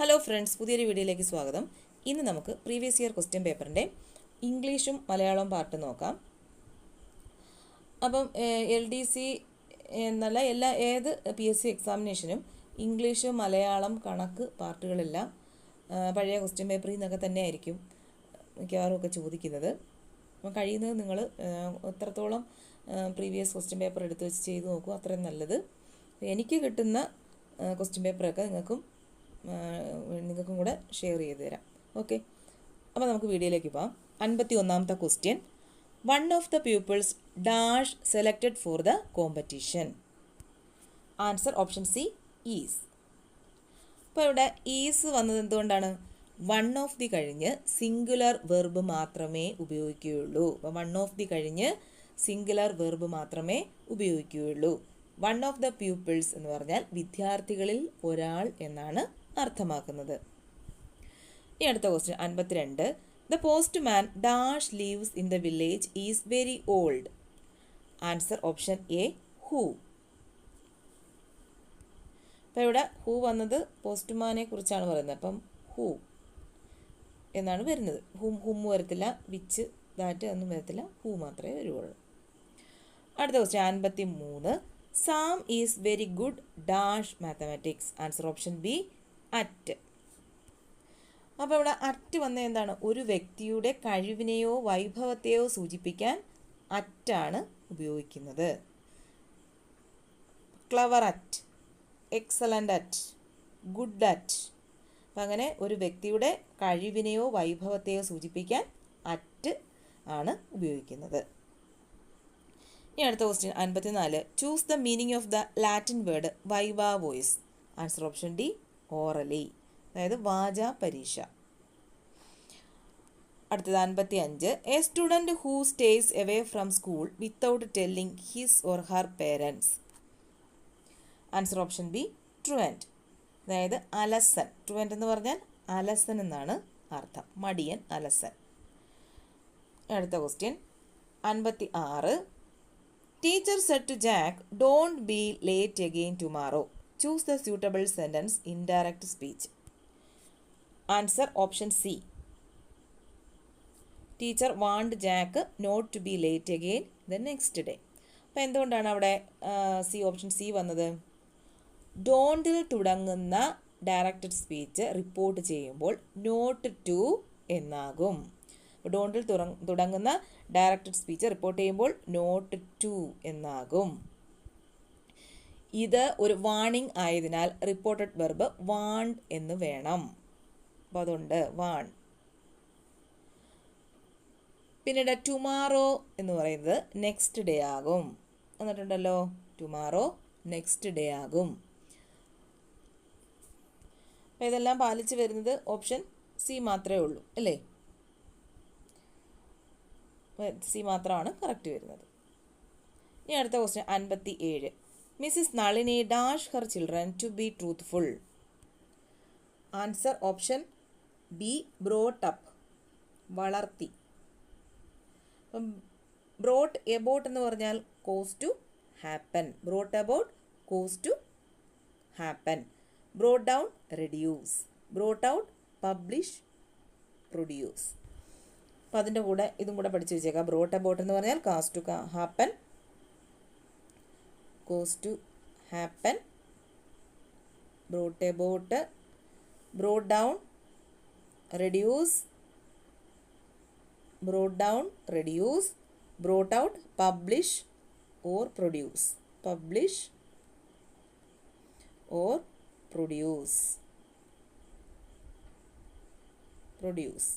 Hello friends പുതിയൊരു വീഡിയോയിലേക്ക് സ്വാഗതം. ഇന്ന് നമുക്ക് പ്രീവിയസ് ഇയർ ക്വസ്റ്റ്യൻ പേപ്പറിന്റെ ഇംഗ്ലീഷും മലയാളവും പാർട്ട് നോക്കാം. അപ്പം എൽ ഡി സി എന്നല്ല എല്ലാ ഏത് പി എസ് സി എക്സാമിനേഷനും ഇംഗ്ലീഷ് മലയാളം കണക്ക് പാർട്ടുകളെല്ലാം പഴയ ക്വസ്റ്റ്യൻ പേപ്പറിൽ നിന്നൊക്കെ തന്നെ ആയിരിക്കും മിക്കവാറും ഒക്കെ ചോദിക്കുന്നത്. അപ്പം കഴിയുന്നത് നിങ്ങൾ എത്രത്തോളം പ്രീവിയസ് ക്വസ്റ്റ്യൻ പേപ്പർ എടുത്ത് വെച്ച് ചെയ്ത് നോക്കൂ അത്രയും നല്ലത്. എനിക്ക് കിട്ടുന്ന ക്വസ്റ്റ്യൻ പേപ്പറൊക്കെ നിങ്ങൾക്കും നിങ്ങൾക്കും കൂടെ ഷെയർ ചെയ്ത് തരാം. ഓക്കെ അപ്പോൾ നമുക്ക് വീഡിയോയിലേക്ക് പോകാം അൻപത്തി ഒന്നാമത്തെ question one of the peoples dash selected for the competition answer option C is അപ്പോൾ ഇവിടെ ഈസ് വന്നത് എന്തുകൊണ്ടാണ്? വൺ ഓഫ് ദി കഴിഞ്ഞ് സിംഗുലർ വെർബ് മാത്രമേ ഉപയോഗിക്കുകയുള്ളൂ. അപ്പോൾ വൺ ഓഫ് ദി കഴിഞ്ഞ് സിംഗുലർ വെർബ് മാത്രമേ ഉപയോഗിക്കുകയുള്ളൂ. വൺ ഓഫ് ദ പ്യൂപ്പിൾസ് എന്ന് പറഞ്ഞാൽ വിദ്യാർത്ഥികളിൽ ഒരാൾ എന്നാണ് അർത്ഥമാക്കുന്നത്. ഈ അടുത്ത ക്വസ്റ്റ്യൻ അൻപത്തിരണ്ട്. The postman dash lives in the village is very old answer option A who അപ്പോൾ ഇവിടെ ഹൂ വന്നത് പോസ്റ്റ്മാനെ കുറിച്ചാണ് പറയുന്നത്. അപ്പം ഹൂ എന്നാണ് വരുന്നത്. ഹും ഹും വരത്തില്ല വിച്ച് ദാറ്റ് ഒന്നും വരത്തില്ല ഹൂ മാത്രമേ വരുവുള്ളൂ. അടുത്ത ക്വസ്റ്റ്യൻ അൻപത്തി മൂന്ന് Sam is very good dash mathematics answer option B at. അപ്പോൾ ഇവിടെ അറ്റ് വന്ന എന്താണ്? ഒരു വ്യക്തിയുടെ കഴിവിനെയോ വൈഭവത്തെയോ സൂചിപ്പിക്കാൻ അറ്റാണ് ഉപയോഗിക്കുന്നത്. Clever at excellent at good at. അപ്പം അങ്ങനെ ഒരു വ്യക്തിയുടെ കഴിവിനെയോ വൈഭവത്തെയോ സൂചിപ്പിക്കാൻ അറ്റ് ആണ് ഉപയോഗിക്കുന്നത്. ഇനി അടുത്ത ക്വസ്റ്റ്യൻ അൻപത്തിനാല്. Choose the meaning of the Latin word viva voce answer option D orally അതായത് വാചാ പരീക്ഷ. അടുത്തത് അൻപത്തി അഞ്ച് a student who stays away from school without telling his or her parents answer option B truant അതായത് അലസൻ. ട്രുവന്റ് എന്ന് പറഞ്ഞാൽ അലസൻ എന്നാണ് അർത്ഥം. മടിയൻ അലസൻ. അടുത്ത ക്വസ്റ്റ്യൻ അൻപത്തി ആറ് teacher said to Jack don't be late again tomorrow choose the suitable sentence in direct speech answer option C teacher want Jack not to be late again the next day അപ്പോൾ എന്തുകൊണ്ടാണ് അവിടെ C option C വന്നത്? ഡോണ്ടിൽ തുടങ്ങുന്ന directed speech report ചെയ്യുമ്പോൾ not to എന്നാകും. ഡോണ്ടിൽ തുടങ്ങുന്ന ഡയറക്റ്റഡ് സ്പീച്ച് റിപ്പോർട്ട് ചെയ്യുമ്പോൾ നോട്ട് ടു എന്നാകും. ഇത് ഒരു വാണിംഗ് ആയതിനാൽ റിപ്പോർട്ടഡ് വെർബ് വാണ്ട് എന്ന് വേണം. അപ്പോൾ അതുകൊണ്ട് വാൺ പിന്നീട് ടുമാറോ എന്ന് പറയുന്നത് നെക്സ്റ്റ് ഡേ ആകും. വന്നിട്ടുണ്ടല്ലോ ടുമാറോ നെക്സ്റ്റ് ഡേ ആകും. അപ്പോൾ ഇതെല്ലാം പാലിച്ച് വരുന്നത് ഓപ്ഷൻ സി മാത്രമേ ഉള്ളൂ അല്ലേ? സി മാത്രമാണ് കറക്റ്റ് വരുന്നത്. ഇനി അടുത്ത ക്വസ്റ്റ്യൻ അൻപത്തി ഏഴ് Mrs Nalini dash her children to be truthful. Answer option B brought up വളർത്തി. അപ്പം ബ്രോട്ട് എബൌട്ട് എന്ന് പറഞ്ഞാൽ cause to happen. Brought about cause to happen. Brought down reduce. Brought out publish produce. അപ്പോൾ അതിന്റെ കൂടെ ഇതും കൂടെ പഠിച്ചു വെച്ചേക്കാം. ബ്രോട്ട് എബോട്ട് എന്ന് പറഞ്ഞാൽ cause to happen. Cause to happen brought about brought down reduce brought down reduce brought out publish or produce publish or produce produce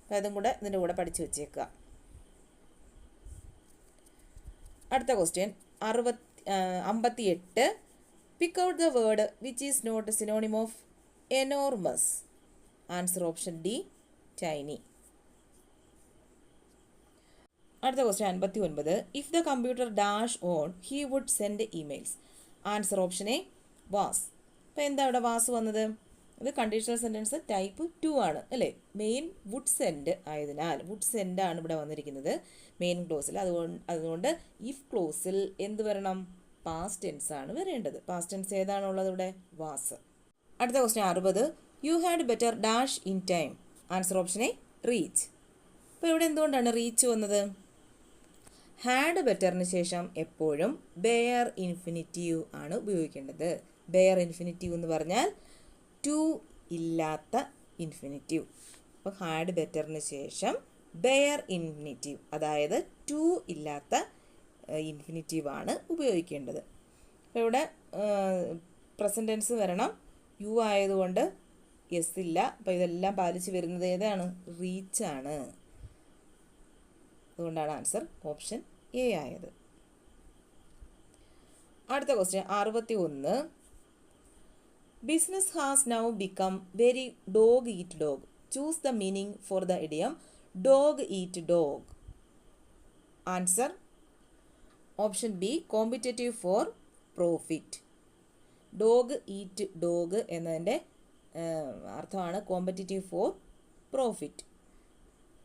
അപ്പോൾ അതും കൂടെ ഇതിന്റെ കൂടെ പഠിച്ചു വെച്ചേക്കുക അടുത്ത ക്വസ്റ്റ്യൻ അറുപത്തി അമ്പത്തി എട്ട് pick out the word which is not synonym of enormous answer option D tiny അടുത്ത ക്വസ്റ്റ്യൻ അൻപത്തി ഒൻപത് if the computer dash on he would send emails answer option A was അപ്പോൾ എന്താ ഇവിടെ വാസ് വന്നത്? ഇത് കണ്ടീഷണൽ സെന്റൻസ് ടൈപ്പ് ടു ആണ് അല്ലേ? മെയിൻ വുഡ് സെൻഡ് ആയതിനാൽ വുഡ് സെൻഡ് ആണ് ഇവിടെ വന്നിരിക്കുന്നത് മെയിൻ ക്ലോസിൽ അതുകൊണ്ട് അതുകൊണ്ട് ഇഫ് ക്ലോസിൽ എന്ത് വരണം? പാസ്റ്റ് ടെൻസ് ആണ് വരേണ്ടത്. പാസ്റ്റ് ടെൻസ് ഏതാണുള്ളത് ഇവിടെ? വാസ് അടുത്ത ക്വസ്റ്റ്യൻ അറുപത്. You had better dash in time answer option A reach അപ്പോൾ ഇവിടെ എന്തുകൊണ്ടാണ് റീച്ച് വന്നത്? ഹാഡ് ബെറ്ററിന് ശേഷം എപ്പോഴും ബെയർ ഇൻഫിനിറ്റീവ് ആണ് ഉപയോഗിക്കേണ്ടത്. ബെയർ ഇൻഫിനിറ്റീവ് എന്ന് പറഞ്ഞാൽ ടു ഇല്ലാത്ത ഇൻഫിനിറ്റീവ് അപ്പോൾ ഹാഡ് ബെറ്ററിന് ശേഷം ബെയർ ഇൻഫിനിറ്റീവ് അതായത് ടു ഇല്ലാത്ത ഇൻഫിനിറ്റീവാണ് ഉപയോഗിക്കേണ്ടത്. അപ്പോൾ ഇവിടെ പ്രസന്റൻസ് വരണം. യു ആയതുകൊണ്ട് എസ് ഇല്ല. അപ്പോൾ ഇതെല്ലാം പാലിച്ച് വരുന്നത് ഏതാണ്? റീച്ച് ആണ്. അതുകൊണ്ടാണ് ആൻസർ ഓപ്ഷൻ എ ആയത്. അടുത്ത ക്വസ്റ്റ്യൻ അറുപത്തി ഒന്ന് business has now become very dog eat dog choose the meaning for the idiom dog eat dog answer option B competitive for profit dog eat dog എന്നതിന്റെ അർത്ഥമാണ് competitive for profit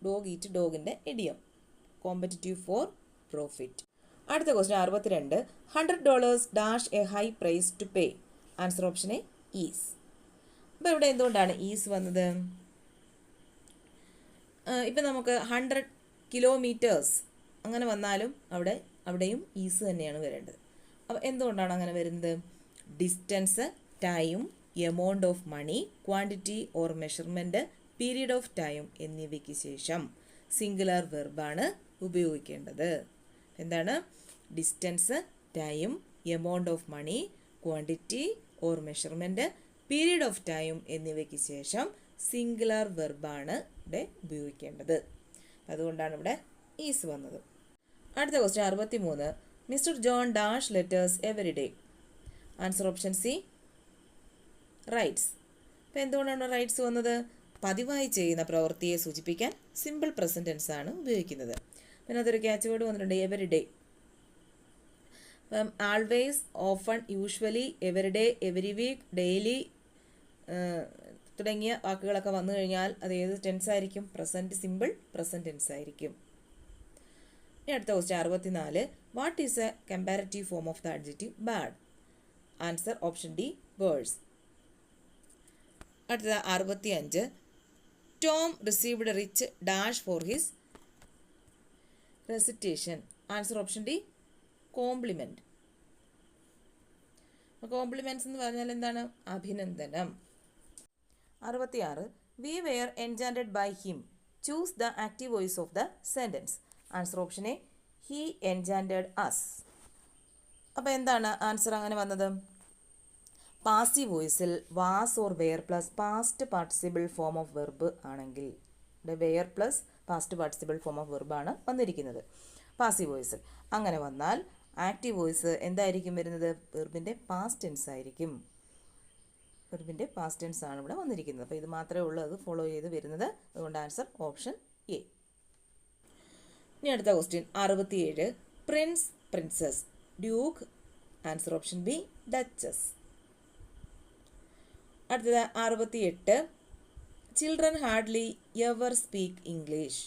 dog eat ഡോഗിന്റെ idiom competitive for profit അടുത്ത question അറുപത്തിരണ്ട്. Hundred dollars dash a high price to pay answer option A is. അപ്പോൾ ഇവിടെ എന്തുകൊണ്ടാണ് is വന്നത്? ഇപ്പം നമുക്ക് ഹൺഡ്രഡ് കിലോമീറ്റേഴ്സ് അങ്ങനെ വന്നാലും അവിടെ അവിടെയും ഈസ് തന്നെയാണ് വരേണ്ടത്. അപ്പോൾ എന്തുകൊണ്ടാണ് അങ്ങനെ വരുന്നത്? Distance time amount of money quantity or measurement period of time എന്നിവയ്ക്ക് ശേഷം സിംഗുലർ വെർബാണ് ഉപയോഗിക്കേണ്ടത്. എന്താണ്? Distance time amount of money quantity or measurement period of time എന്നിവയ്ക്ക് ശേഷം സിംഗുലർ വെർബാണ് ഇവിടെ ഉപയോഗിക്കേണ്ടത്. അതുകൊണ്ടാണ് ഇവിടെ ഈസ് വന്നത്. അടുത്ത ക്വസ്റ്റ്യൻ അറുപത്തി മൂന്ന് Mr John dash letters every day answer option C writes അപ്പോൾ എന്തുകൊണ്ടാണ് റൈറ്റ്സ് വന്നത്? പതിവായി ചെയ്യുന്ന പ്രവൃത്തിയെ സൂചിപ്പിക്കാൻ സിമ്പിൾ പ്രസന്റൻസ് ആണ് ഉപയോഗിക്കുന്നത്. പിന്നെ അതൊരു ക്യാച്ച് വേർഡ് വന്നിട്ടുണ്ട് every day always often usually every day every week daily തുടങ്ങിയ വാക്കുകളൊക്കെ വന്നു കഴിഞ്ഞാൽ അത് ഏത് ടെൻസ് ആയിരിക്കും? പ്രസന്റ് സിമ്പിൾ പ്രസന്റ് ടെൻസ് ആയിരിക്കും. ഇനി അടുത്ത ക്വസ്റ്റ്യൻ അറുപത്തിനാല്. What is a comparative form of the adjective bad answer option D worse അടുത്തത് അറുപത്തി അഞ്ച് Tom received rich dash for his recitation answer option D compliment compliments എന്ന് പറഞ്ഞാൽ എന്താണ്? അഭിനന്ദനം. അറുപത്തിയാറ്. We were enchanted by him choose the active voice of the sentence answer option A he enchanted us അപ്പോൾ എന്താണ് ആൻസർ അങ്ങനെ വന്നത്? Passive വോയിസിൽ was or were plus past participle form of verb ആണെങ്കിൽ were plus past participle form of വെർബാണ് വന്നിരിക്കുന്നത്. Passive വോയിസിൽ അങ്ങനെ വന്നാൽ active voice എന്തായിരിക്കും വരുന്നത്? വെർബിന്റെ പാസ്റ്റ് ടെൻസ് ആയിരിക്കും. വെർബിന്റെ പാസ്റ്റ് ടെൻസ് ആണ് ഇവിടെ വന്നിരിക്കുന്നത്. അപ്പോൾ ഇത് മാത്രമേ ഉള്ളൂ. അത് ഫോളോ ചെയ്ത് വരുന്നത്. അതുകൊണ്ട് ആൻസർ ഓപ്ഷൻ എ ഇനി അടുത്ത ക്വസ്റ്റ്യൻ അറുപത്തിയേഴ്. Prince princess duke answer option B duchess അടുത്തത് അറുപത്തിയെട്ട്. Children hardly ever speak English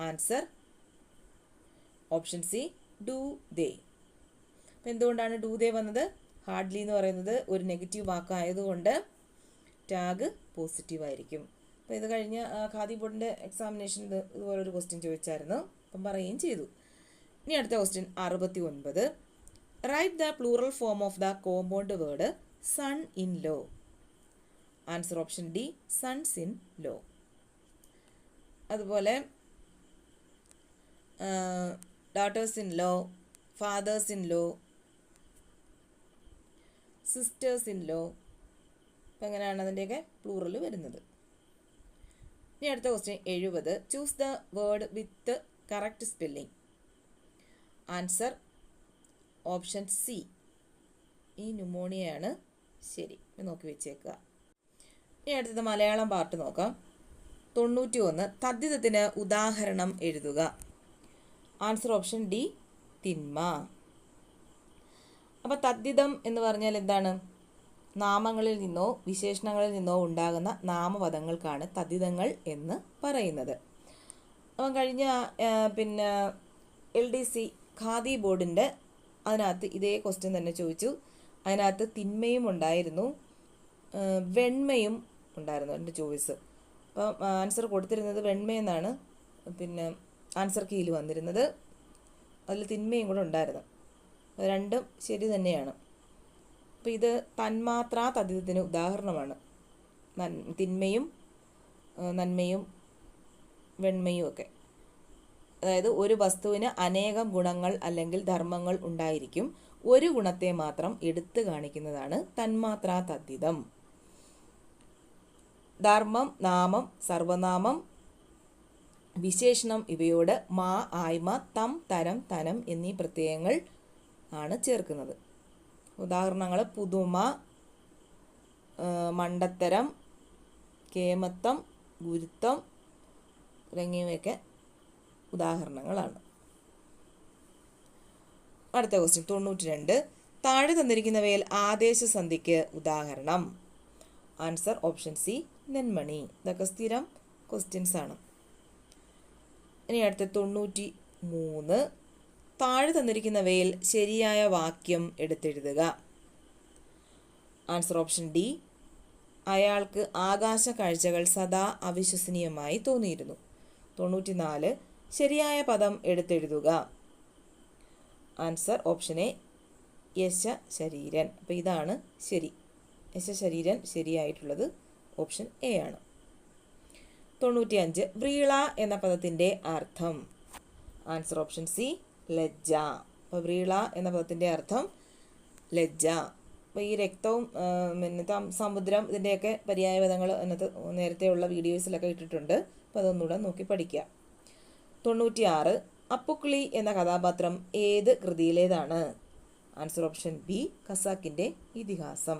answer option C do they അപ്പം എന്തുകൊണ്ടാണ് ഡു ദേ വന്നത്? ഹാർഡ്ലി എന്ന് പറയുന്നത് ഒരു നെഗറ്റീവ് വാക്കായതുകൊണ്ട് ടാഗ് പോസിറ്റീവ് ആയിരിക്കും. അപ്പോൾ ഇത് കഴിഞ്ഞ ഖാദി ബോർഡിന്റെ എക്സാമിനേഷൻ ഇത് ഇതുപോലൊരു ക്വസ്റ്റ്യൻ ചോദിച്ചായിരുന്നു. അപ്പം പറയുകയും ചെയ്തു. ഇനി അടുത്ത ക്വസ്റ്റ്യൻ അറുപത്തി ഒൻപത് write the plural form of the compound word son in law answer option D sons in law അതുപോലെ daughters in law, fathers in law, sisters in law അപ്പം എങ്ങനെയാണ് അതിന്റെയൊക്കെ പ്ലൂറൽ വരുന്നത്? ഇനി അടുത്ത ക്വസ്റ്റ്യൻ എഴുപത്. Choose the word with correct spelling answer option C ഈ ന്യൂമോണിയയാണ് ശരി. നോക്കി വെച്ചേക്കുക. ഇനി അടുത്തത് മലയാളം പാർട്ട് നോക്കാം. തൊണ്ണൂറ്റി ഒന്ന് തദ്ധിതത്തിന് ഉദാഹരണം എഴുതുക. ആൻസർ ഓപ്ഷൻ ഡി തിന്മ. അപ്പോൾ തദ്ധിതം എന്ന് പറഞ്ഞാൽ എന്താണ്? നാമങ്ങളിൽ നിന്നോ വിശേഷണങ്ങളിൽ നിന്നോ ഉണ്ടാകുന്ന നാമപദങ്ങൾക്കാണ് തദ്ധിതങ്ങൾ എന്ന് പറയുന്നത്. അപ്പം കഴിഞ്ഞ പിന്നെ എൽ ഡി സി ഖാദി ബോർഡിന്റെ അതിനകത്ത് ഇതേ ക്വസ്റ്റ്യൻ തന്നെ ചോദിച്ചു. അതിനകത്ത് തിന്മയും ഉണ്ടായിരുന്നു വെണ്മയും ഉണ്ടായിരുന്നു എന്റെ ചോയ്സ്. അപ്പം ആൻസർ കൊടുത്തിരുന്നത് വെണ്മയെന്നാണ്. പിന്നെ ആൻസർ കീയിൽ വന്നിരുന്നത്. അതിൽ തിന്മയും കൂടെ ഉണ്ടായിരുന്നു. രണ്ടും ശരി തന്നെയാണ്. അപ്പോൾ ഇത് തന്മാത്രാ തദ്ധിതത്തിന് ഉദാഹരണമാണ്. തിന്മയും നന്മയും വെണ്മയും ഒക്കെ. അതായത് ഒരു വസ്തുവിന് അനേകം ഗുണങ്ങൾ അല്ലെങ്കിൽ ധർമ്മങ്ങൾ ഉണ്ടായിരിക്കും. ഒരു ഗുണത്തെ മാത്രം എടുത്തു കാണിക്കുന്നതാണ് തന്മാത്രാ തദ്ധിതം ധർമ്മം നാമം സർവനാമം വിശേഷണം ഇവയോട് മാ ആയ്മ തം തരം തനം എന്നീ പ്രത്യയങ്ങൾ ആണ് ചേർക്കുന്നത്. ഉദാഹരണങ്ങൾ പുതുമ മണ്ടത്തരം കേമത്വം ഗുരുത്വം തുടങ്ങിയവയൊക്കെ ഉദാഹരണങ്ങളാണ്. അടുത്ത ക്വസ്റ്റ്യൻ തൊണ്ണൂറ്റി രണ്ട് താഴെ തന്നിരിക്കുന്നവയിൽ ആദേശസന്ധിക്ക് ഉദാഹരണം. ആൻസർ ഓപ്ഷൻ സി നെന്മണി. ഇതൊക്കെ സ്ഥിരം ക്വസ്റ്റ്യൻസ് ആണ്. ഇനി അടുത്ത തൊണ്ണൂറ്റി മൂന്ന് താഴെ തന്നിരിക്കുന്നവയിൽ ശരിയായ വാക്യം എടുത്തെഴുതുക. ആൻസർ ഓപ്ഷൻ ഡി അയാൾക്ക് ആകാശ കാഴ്ചകൾ സദാ അവിശ്വസനീയമായി തോന്നിയിരുന്നു. തൊണ്ണൂറ്റിനാല്. ശരിയായ പദം എടുത്തെഴുതുക. ആൻസർ ഓപ്ഷൻ എ യശ ശരീരൻ. അപ്പോൾ ഇതാണ് ശരി. യശ ശരീരൻ ശരിയായിട്ടുള്ളത് ഓപ്ഷൻ എ ആണ്. തൊണ്ണൂറ്റിയഞ്ച് വ്രീള എന്ന പദത്തിന്റെ അർത്ഥം. ആൻസർ ഓപ്ഷൻ സി ലജ്ജ. അപ്പോൾ വ്രീള എന്ന പദത്തിന്റെ അർത്ഥം ലജ്ജ. അപ്പോൾ ഈ രക്തവും പിന്നെ സമുദ്രം ഇതിന്റെയൊക്കെ പര്യായ പദങ്ങൾ അതിനകത്ത് നേരത്തെയുള്ള വീഡിയോസിലൊക്കെ ഇട്ടിട്ടുണ്ട്. അപ്പോൾ അതൊന്നുകൂടെ നോക്കി പഠിക്കുക തൊണ്ണൂറ്റിയാറ് അപ്പുക്കിളി എന്ന കഥാപാത്രം ഏത് കൃതിയിലേതാണ്? ആൻസർ ഓപ്ഷൻ ബി ഖസാക്കിന്റെ ഇതിഹാസം.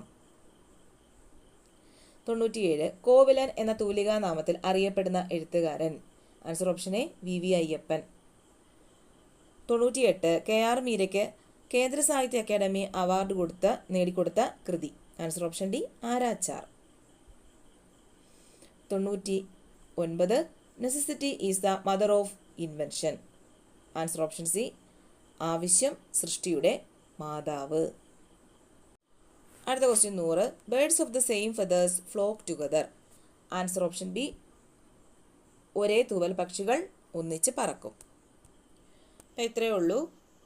തൊണ്ണൂറ്റിയേഴ്. കോവിലൻ എന്ന തൂലികാ നാമത്തിൽ അറിയപ്പെടുന്ന എഴുത്തുകാരൻ. Answer option A V. V. Ayyappan. തൊണ്ണൂറ്റിയെട്ട്. കെ. ആർ. മീരയ്ക്ക് കേന്ദ്ര സാഹിത്യ അക്കാദമി അവാർഡ് കൊടുത്ത നേടിക്കൊടുത്ത കൃതി. Answer option D Aarachar. തൊണ്ണൂറ്റി ഒൻപത് necessity is the mother of invention answer option C ആവശ്യം സൃഷ്ടിയുടെ മാതാവ്. അടുത്ത ക്വസ്റ്റ്യൻ നൂറ്. Birds of the same feathers flock together answer option B ഒരേ തൂവൽ പക്ഷികൾ ഒന്നിച്ച് പറക്കും. ഇത്രയേ ഉള്ളൂ.